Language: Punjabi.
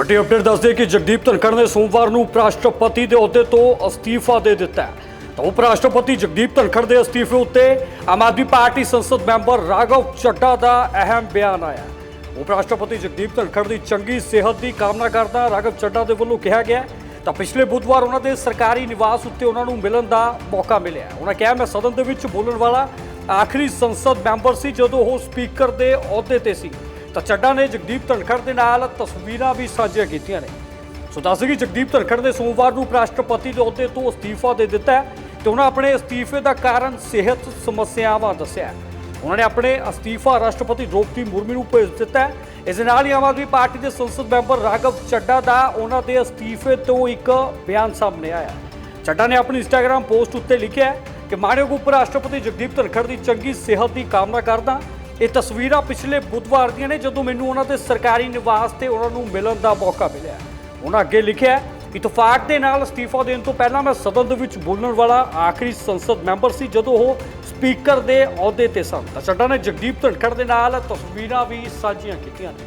ਵੱਡੀ ਅਪਡੇਟ ਦੱਸਦੇ ਕਿ ਜਗਦੀਪ ਧਨਖੜ ਨੇ ਸੋਮਵਾਰ ਨੂੰ ਉਪ ਰਾਸ਼ਟਰਪਤੀ ਦੇ ਅਹੁਦੇ ਤੋਂ ਅਸਤੀਫਾ ਦੇ ਦਿੱਤਾ ਹੈ। ਤਾਂ ਉਪ ਰਾਸ਼ਟਰਪਤੀ ਜਗਦੀਪ ਧਨਖੜ ਦੇ ਅਸਤੀਫੇ ਉੱਤੇ ਆਮ ਆਦਮੀ ਪਾਰਟੀ ਸੰਸਦ ਮੈਂਬਰ ਰਾਘਵ ਚੱਡਾ ਦਾ ਅਹਿਮ ਬਿਆਨ ਆਇਆ ਉਪ ਰਾਸ਼ਟਰਪਤੀ ਜਗਦੀਪ ਧਨਖੜ ਦੀ ਚੰਗੀ ਸਿਹਤ ਦੀ ਕਾਮਨਾ ਕਰਦਾ ਰਾਘਵ ਚੱਡਾ ਦੇ ਵੱਲੋਂ ਕਿਹਾ ਗਿਆ ਤਾਂ ਪਿਛਲੇ ਬੁੱਧਵਾਰ ਉਹਨਾਂ ਦੇ ਸਰਕਾਰੀ ਨਿਵਾਸ ਉੱਤੇ ਉਹਨਾਂ ਨੂੰ ਮਿਲਣ ਦਾ ਮੌਕਾ ਮਿਲਿਆ ਉਹਨਾਂ ਕਿਹਾ, ਮੈਂ ਸਦਨ ਦੇ ਵਿੱਚ ਬੋਲਣ ਵਾਲਾ ਆਖਰੀ ਸੰਸਦ ਮੈਂਬਰ ਸੀ ਜਦੋਂ ਉਹ ਸਪੀਕਰ ਦੇ ਅਹੁਦੇ ਤੇ ਸੀ। ਤਾਂ ਚੱਡਾ ਨੇ ਜਗਦੀਪ ਧਨਖੜ ਦੇ ਨਾਲ ਤਸਵੀਰਾਂ ਵੀ ਸਾਂਝੀਆਂ ਕੀਤੀਆਂ ਨੇ। ਸੋ ਦੱਸ ਕਿ ਜਗਦੀਪ ਧਨਖੜ ਨੇ ਸੋਮਵਾਰ ਨੂੰ ਉਪ ਰਾਸ਼ਟਰਪਤੀ ਦੇ ਅਹੁਦੇ ਤੋਂ ਅਸਤੀਫਾ ਦੇ ਦਿੱਤਾ ਹੈ ਤੇ ਉਹਨਾਂ ਆਪਣੇ ਅਸਤੀਫੇ ਦਾ ਕਾਰਨ ਸਿਹਤ ਸਮੱਸਿਆਵਾਂ ਦੱਸਿਆ ਉਹਨਾਂ ਨੇ ਆਪਣੇ ਅਸਤੀਫਾ ਰਾਸ਼ਟਰਪਤੀ ਦ੍ਰੋਪਦੀ ਮੁਰਮੀ ਨੂੰ ਭੇਜ ਦਿੱਤਾ ਹੈ। ਇਸ ਦੇ ਨਾਲ ਹੀ ਆਮ ਆਦਮੀ ਪਾਰਟੀ ਦੇ ਸੰਸਦ ਮੈਂਬਰ ਰਾਘਵ ਚੱਡਾ ਦਾ ਉਹਨਾਂ ਦੇ ਅਸਤੀਫੇ ਤੋਂ ਇੱਕ ਬਿਆਨ ਸਾਹਮਣੇ ਆਇਆ। ਚੱਡਾ ਨੇ ਆਪਣੀ ਇੰਸਟਾਗ੍ਰam ਪੋਸਟ ਉੱਤੇ ਲਿਖਿਆ ਕਿ ਮਾਣਯੋਗ ਉਪ ਰਾਸ਼ਟਰਪਤੀ ਜਗਦੀਪ ਧਨਖੜ ਦੀ ਚੰਗੀ ਸਿਹਤ ਦੀ ਕਾਮਨਾ ਕਰਦਾ ਇਹ ਤਸਵੀਰਾਂ ਪਿਛਲੇ ਬੁੱਧਵਾਰ ਦੀਆਂ ਨੇ ਜਦੋਂ ਮੈਨੂੰ ਉਹਨਾਂ ਦੇ ਸਰਕਾਰੀ ਨਿਵਾਸ ਤੇ ਉਹਨਾਂ ਨੂੰ ਮਿਲਣ ਦਾ ਮੌਕਾ ਮਿਲਿਆ। ਉਹਨਾਂ ਅੱਗੇ ਲਿਖਿਆ, ਇਤਫਾਕ ਦੇ ਨਾਲ ਅਸਤੀਫਾ ਦੇਣ ਤੋਂ ਪਹਿਲਾਂ ਮੈਂ ਸਦਨ ਦੇ ਵਿੱਚ ਬੋਲਣ ਵਾਲਾ ਆਖਰੀ ਸੰਸਦ ਮੈਂਬਰ ਸੀ ਜਦੋਂ ਉਹ ਸਪੀਕਰ ਦੇ ਅਹੁਦੇ ਤੇ ਸਨ। ਤਾਂ ਚੱਡਾ ਨੇ ਜਗਦੀਪ ਧਨਖੜ ਦੇ ਨਾਲ ਤਸਵੀਰਾਂ ਵੀ ਸਾਂਝੀਆਂ ਕੀਤੀਆਂ ਨੇ।